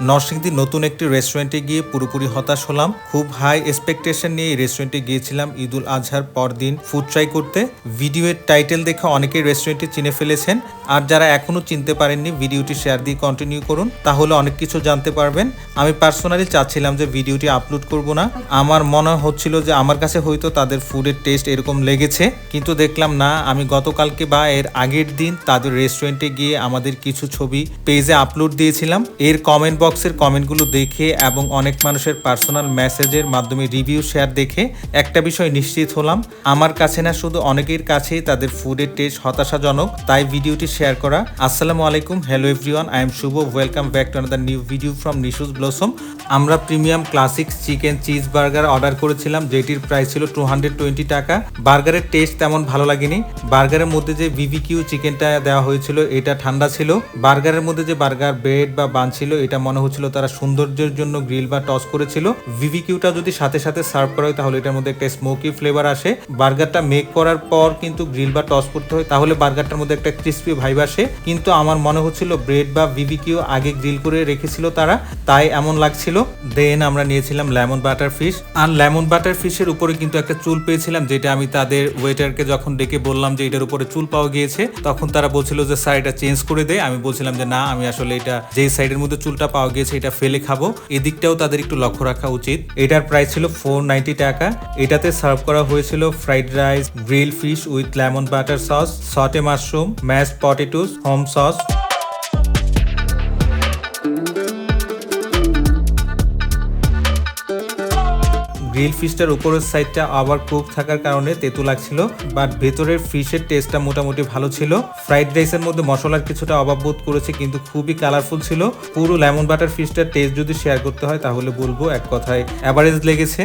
নরসিংদীর নতুন একটি রেস্টুরেন্টে গিয়ে পুরোপুরি হতাশ হলাম। খুব হাই এক্সপেকটেশন নিয়ে এই রেস্টুরেন্টে গিয়েছিলাম ঈদুল আজহার পরদিন ফুড ট্রাই করতে। ভিডিওর টাইটেল দেখে অনেকেই রেস্টুরেন্টটি চিনে ফেলেছেন। আর যারা এখনও চিনতে পারেননি ভিডিওটি শেয়ার দিয়ে কন্টিনিউ করুন, তাহলে অনেক কিছু জানতে পারবেন। আমি পার্সোনালি চাচ্ছিলাম যে ভিডিওটি আপলোড করব না। আমার মনে হচ্ছিল যে আমার কাছে হয়তো তাদের ফুডের টেস্ট এরকম লেগেছে। কিন্তু দেখলাম, না, আমি গতকালকে বা এর আগের দিন তাদের রেস্টুরেন্টে গিয়ে আমাদের কিছু ছবি পেজে আপলোড দিয়েছিলাম। এর কমেন্ট বক্সের কমেন্টগুলো দেখে এবং অনেক মানুষের পার্সোনাল মেসেজের মাধ্যমে রিভিউ শেয়ার দেখে একটা বিষয় নিশ্চিত হলাম। আমার কাছে না শুধু অনেকের কাছেই তাদের ফুডের টেস্ট হতাশাজনক, তাই ভিডিওটি শেয়ার করা। আসসালামু আলাইকুম hello everyone I am Shubho welcome back to another new video from Nishu's blossom আমরা premium classic chicken cheese burger order করেছিলাম, যেটির প্রাইস ছিল টু টাকা। বার্গারের টেস্ট তেমন ভালো লাগেনি। বার্গারের মধ্যে যে বিবিকিউ চিকেনটা দেওয়া হয়েছিল, এটা ঠান্ডা ছিল। বার্গারের মধ্যে যে বার্গার ব্রেড বা বান ছিল, এটা মনে হচ্ছিল, তারা সৌন্দর্যের জন্য গ্রিল বা টস করেছিল। বিবিকিউটা যদি সাথে সাথে সার্ভ করা হয়, তাহলে এটার মধ্যে একটা স্মোকি ফ্লেভার আসে। বার্গারটা মেক করার পর কিন্তু গ্রিল বা টস করতে হয়, তাহলে বার্গারটার মধ্যে একটা ক্রিস্পি ভাইব আসে। কিন্তু আমার মনে হচ্ছিল ব্রেড বা বিবিকিউ আগে গ্রিল করে রেখেছিল তারা, তাই এমন লাগছিল। দেন আমরা নিয়েছিলাম লেমন বাটার ফিশ আর লেমন বাটার ফিশের উপরে কিন্তু একটা চুল পেয়েছিলাম, যেটা আমি তাদের ওয়েটারকে যখন ডেকে বললাম যে এটার উপরে চুল পাওয়া গিয়েছে, তখন তারা বলছিল যে স্যার এটা চেঞ্জ করে দেয় আমি বলছিলাম যে না, আমি আসলে এটা যেই সাইডের মধ্যে চুলটা পাওয়া গিয়েছে এটা ফেলে খাব। এদিকটাও তাদের একটু লক্ষ্য রাখা উচিত। এটার প্রাইস ছিল ফোর নাইনটি টাকা। এটাতে সার্ভ করা হয়েছিল fried rice grill fish with lemon butter sauce saute mushroom mash potatoes home sauce grill ফিশটার উপরের সাইডটা আবার কুক থাকার কারণে তেতু লাগছিল বাট ভেতরের ফিশের টেস্টটা মোটামুটি ভালো ছিল। ফ্রাইড রাইসের মধ্যে মশলার কিছুটা অভাব বোধ করেছে, কিন্তু খুবই কালারফুল ছিল। পুরো লেমন বাটার ফিশটার টেস্ট যদি শেয়ার করতে হয়, তাহলে বলব এক কথায় অ্যাভারেজ লেগেছে।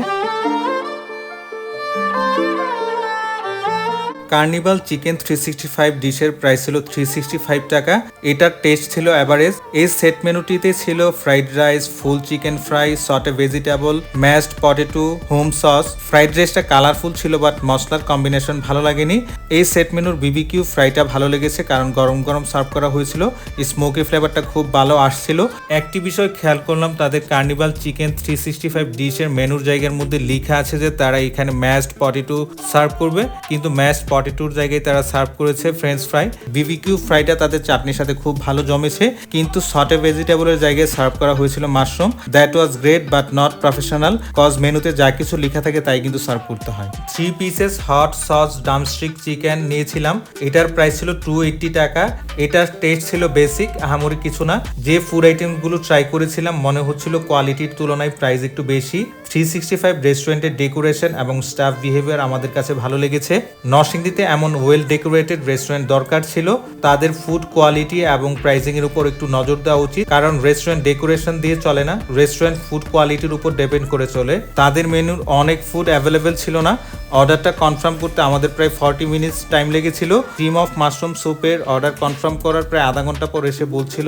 Carnival chicken three sixty five ডিশের price ছিল থ্রি সিক্সটি ফাইভ টাকা। এটার টেস্ট ছিল অ্যাভারেজ এই সেট মেনুটিতে ছিল fried rice full chicken fry saute vegetable mashed potato home sauce fried রাইসটা কালারফুল ছিল বাট মশলার কম্বিনেশন ভালো লাগেনি। এই সেট মেনুর বিবিকিউ ফ্রাইটা ভালো লেগেছে কারণ গরম গরম সার্ভ করা হয়েছিল। স্মোকি ফ্লেভারটা খুব ভালো আসছিল। একটি বিষয় খেয়াল করলাম, তাদের carnival chicken three sixty five ডিশের মেনুর জায়গার মধ্যে লেখা আছে যে তারা এখানে ম্যাশড পটেটো সার্ভ করবে। কিন্তু ম্যাশড পটেটোর জায়গায় তারা সার্ভ করেছে ফ্রেঞ্চ ফ্রাই বিবিকিউ ফ্রাইটা তাদের চাটনির সাথে খুব ভালো জমেছে, কিন্তু সটে ভেজিটেবলের জায়গায় সার্ভ করা হয়েছিল mushroom. That was great but not professional cause মেনুতে যা কিছু লেখা থাকে তাই কিন্তু সার্ভ করতে হয়। Three pieces hot sauce drumstick chicken নিয়েছিলাম। এটার প্রাইস ছিল টু এইট্টি টাকা। এটার টেস্ট ছিল বেসিক আহামরি কিছু না। যে ফুড আইটেমগুলো ট্রাই করেছিলাম, মনে হচ্ছিল কোয়ালিটির তুলনায় প্রাইস একটু বেশি। থ্রি সিক্সটি ফাইভ রেস্টুরেন্টের ডেকোরেশন এবং স্টাফ বিহেভিয়ার আমাদের কাছে ভালো লেগেছে। নরসিংদীতে এমন ওয়েল ডেকোরেটেড রেস্টুরেন্ট দরকার ছিল। তাদের ফুড কোয়ালিটি এবং প্রাইসিং এর উপর একটু নজর দেওয়া উচিত। কারণ রেস্টুরেন্ট ডেকোরেশন দিয়ে চলে না। রেস্টুরেন্ট ফুড কোয়ালিটির উপর ডিপেন্ড করে চলে। তাদের মেনুর অনেক ফুড অ্যাভেলেবেল ছিল না। অর্ডারটা কনফার্ম করতে আমাদের প্রায় ফর্টি মিনিটস টাইম লেগেছিল। ক্রিম অফ মাশরুম স্যুপের অর্ডার কনফার্ম করার প্রায় আধা ঘণ্টা পর এসে বলছিল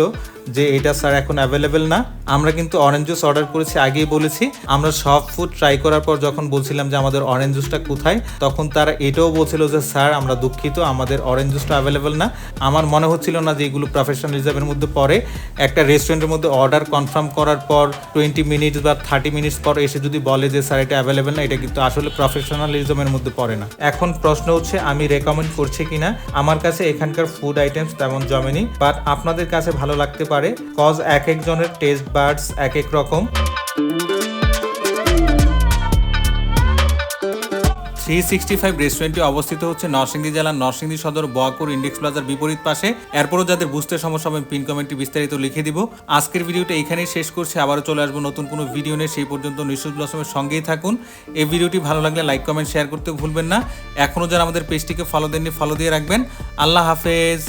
যে এটা স্যার এখন অ্যাভেলেবেল না। আমরা কিন্তু অরেঞ্জ জুস অর্ডার করেছি, আগেই বলেছি। আমরা সব ফুড ট্রাই করার পর যখন বলছিলাম যে আমাদের অরেঞ্জ জুসটা কোথায়, তখন তারা এটাও বলছিল যে স্যার আমরা দুঃখিত, আমাদের অরেঞ্জ জুসটা অ্যাভেলেবেল না। আমার মনে হচ্ছিল না যে এগুলো প্রফেশনালিজমের মধ্যে পড়ে। একটা রেস্টুরেন্টের মধ্যে অর্ডার কনফার্ম করার পর টোয়েন্টি মিনিটস বা থার্টি মিনিটস পর এসে যদি বলে যে স্যার এটা অ্যাভেলেবেল না, এটা কিন্তু আসলে প্রফেশনালিজমের মধ্যে পড়ে না। এখন প্রশ্ন হচ্ছে, আমি রেকমেন্ড করছি কিনা? আমার কাছে এখানকার ফুড আইটেমস তেমন জমেনি বাট আপনাদের কাছে ভালো লাগতে পারে। কজ এক একজনের টেস্ট বার্ডস এক এক রকম। থ্রি সিক্সটি ফাইভ রেস্টুরেন্টটি অবস্থিত হচ্ছে নরসিংদী জেলার নরসিংদী সদর বয়াকুর ইন্ডেক্স প্লাজার বিপরীত পাশে। এরপরও যাদের বুঝতে সমস্যা আমি পিন কমেন্টটি বিস্তারিত লিখে দিব। আজকের ভিডিওটা এখানেই শেষ করছি। আবারও চলে আসব নতুন কোনো ভিডিও নিয়ে। সেই পর্যন্ত নিশুদ ব্লসমের সঙ্গেই থাকুন। এই ভিডিওটি ভালো লাগলে লাইক কমেন্ট শেয়ার করতে ভুলবেন না। এখনও যারা আমাদের পেজটিকে ফলো দেননি ফলো দিয়ে রাখবেন। আল্লাহ হাফেজ।